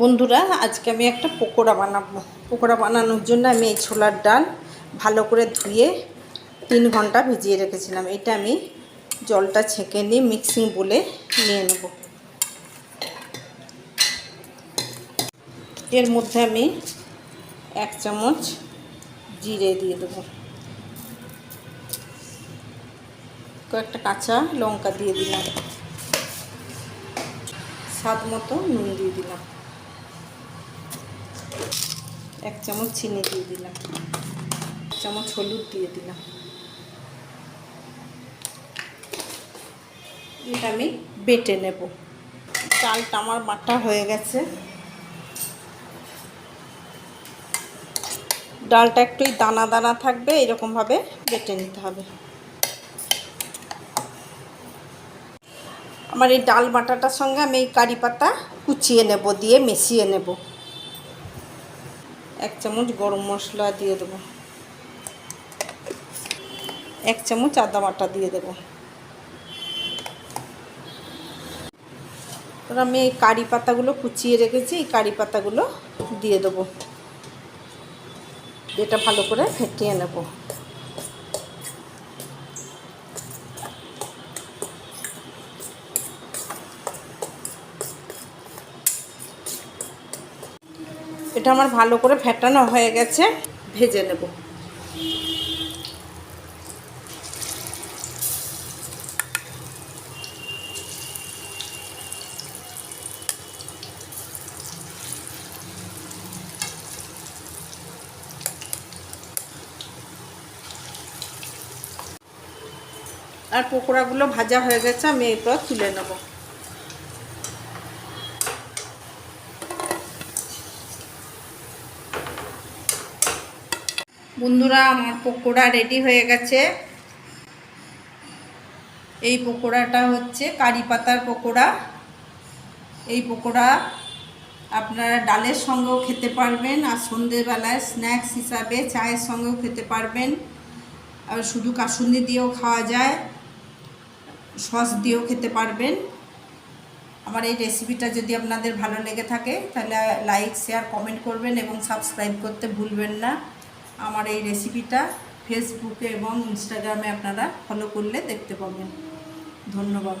বন্ধুরা, আজকে আমি একটা পকোড়া বানাবো। পকোড়া বানানোর জন্য আমি এই ছোলার ডাল ভালো করে ধুয়ে তিন ঘণ্টা ভিজিয়ে রেখেছিলাম। এটা আমি জলটা ছেঁকে নিয়ে মিক্সিং বলে নিয়ে নেব। এর মধ্যে আমি এক চামচ জিরে দিয়ে দেবো। কয়েকটা কাঁচা লঙ্কা দিয়ে দিলাম। স্বাদ মতো নুন দিয়ে দিলাম। এক চামচ চিনি দিয়ে দিলাম। এক চামচ হলুদ দিয়ে দিলাম। এটা আমি বেটে নেব। চালটা আমার বাটা হয়ে গেছে। ডালটা একটু দানা দানা থাকবে এরকমভাবে বেটে নিতে হবে। আমার এই ডাল বাটাটার সঙ্গে আমি এই কারি পাতা কুচিয়ে নেব, দিয়ে মিশিয়ে নেব। এক চামচ গরম মশলা দিয়ে দেবো। এক চামচ আদা বাটা দিয়ে দেব। আমি এই কারি পাতাগুলো কুচিয়ে রেখেছি, এই কারি পাতাগুলো দিয়ে দেবো। এটা ভালো করে ফেটিয়ে নেব। এটা আমার ভালো করে ফেটানো হয়ে গেছে। ভেজে নেব। আর পকোড়াগুলো ভাজা হয়ে গেছে, আমি এরপর তুলে নেব। বন্ধুরা, আমার পকোড়া রেডি হয়ে গেছে। এই পকোড়াটা হচ্ছে কারি পাতার পকোড়া। এই পকোড়া আপনারা ডালের সঙ্গেও খেতে পারবেন আর সন্ধেবেলায় স্ন্যাক্স হিসাবে চায়ের সঙ্গেও খেতে পারবেন। আর শুধু কাসুন্দি দিয়েও খাওয়া যায়, সস দিয়েও খেতে পারবেন। আমার এই রেসিপিটা যদি আপনাদের ভালো লেগে থাকে, তাহলে লাইক শেয়ার কমেন্ট করবেন এবং সাবস্ক্রাইব করতে ভুলবেন না। আমার এই রেসিপিটা ফেসবুকে এবং ইনস্টাগ্রামে আপনারা ফলো করলে দেখতে পাবেন। ধন্যবাদ।